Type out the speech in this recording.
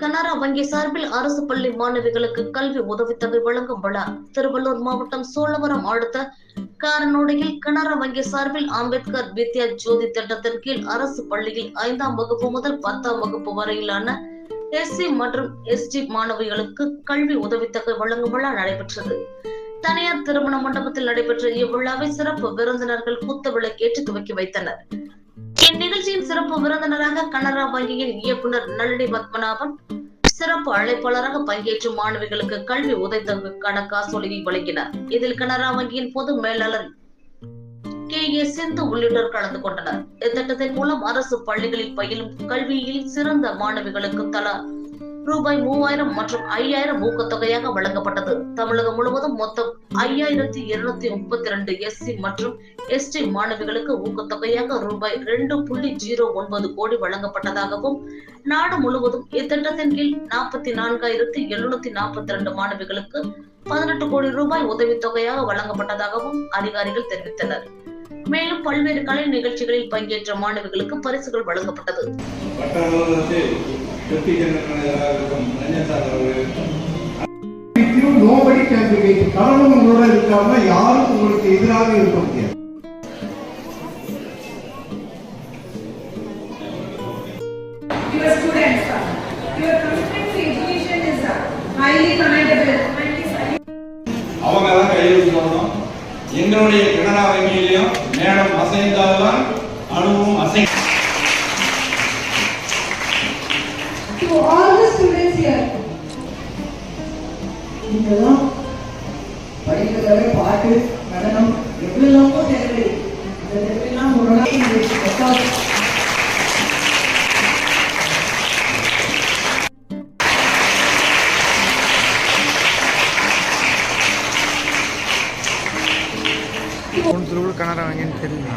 கனரா வங்கி சார்பில் அரசு பள்ளி மாணவிகளுக்கு கல்வி உதவித்தொகை வழங்கும் விழா. திருவள்ளூர் மாவட்டம் சோழவரம் அடுத்த காரனோடையில் கனரா வங்கி சார்பில் அம்பேத்கர் வித்யா ஜோதி திட்டத்தின் கீழ் அரசு பள்ளியில் ஐந்தாம் வகுப்பு முதல் பத்தாம் வகுப்பு வரையிலான எஸ்சி மற்றும் எஸ்டி மாணவிகளுக்கு கல்வி உதவித்தொகை வழங்கும் விழா நடைபெற்றது. தனியார் திருமண மண்டபத்தில் நடைபெற்ற இவ்விழாவை சிறப்பு விருந்தினர்கள் குத்து விளக்கேற்றி துவக்கி வைத்தனர். இந்நிகழ்ச்சியின் சிறப்பு விருந்தினராக கனரா வங்கியின் இயக்குனர் நல்லடி பத்மநாபன் சிறப்பு அழைப்பாளராக பங்கேற்று மாணவிகளுக்கு கல்வி உதவித்தொகைக்கான காசோலையை வழங்கினார். இதில் கனரா வங்கியின் பொது மேலாளர் கே ஏ சிந்து உள்ளிட்டோர் கலந்து கொண்டனர். இத்திட்டத்தின் மூலம் அரசு பள்ளிகளில் பயிலும் கல்வியில் சிறந்த மாணவிகளுக்கு தலா ரூபாய் மூவாயிரம் மற்றும் ஐயாயிரம் ஊக்கத்தொகையாக வழங்கப்பட்டது. தமிழகம் முழுவதும் மொத்தம் ஐயாயிரத்தி இருநூத்தி முப்பத்தி ரெண்டு எஸ்சி மற்றும் எஸ்டி மாணவிகளுக்கு ஊக்கத்தொகையாக ரூபாய் ரெண்டு புள்ளி ஜீரோ ஒன்பது கோடி வழங்கப்பட்டதாகவும் நாடு முழுவதும் இத்திட்டத்தின் கீழ் நாற்பத்தி நான்காயிரத்தி எழுநூத்தி நாற்பத்தி ரெண்டு மாணவிகளுக்கு பதினெட்டு கோடி ரூபாய் உதவித்தொகையாக வழங்கப்பட்டதாகவும் அதிகாரிகள் தெரிவித்தனர். மேலும் பல்வேறு கலை நிகழ்ச்சிகளில் பங்கேற்ற மாணவிகளுக்கு பரிசுகள் வழங்கப்பட்டது. டெப்டி ஜெனரல் இருக்கும் ரஞ்சன் சார் அவர்கள் உங்களோட இருக்காம யாரும் உங்களுக்கு எதிராக இருக்க முடியாது அவங்க தான் கையெழுத்து போடணும். எங்களுடைய கனடா வங்கியிலையும் மேடம் அசைந்தால்தான் அணுவும் அசை இதெல்லாம் படிக்கிறதாவே பாட்டு நடனம் எவ்வளோ தேவை இந்த தேவையெல்லாம் ஒரு நாள். திருவள்ளூர் கனரா வங்கின்னு தெரியுமா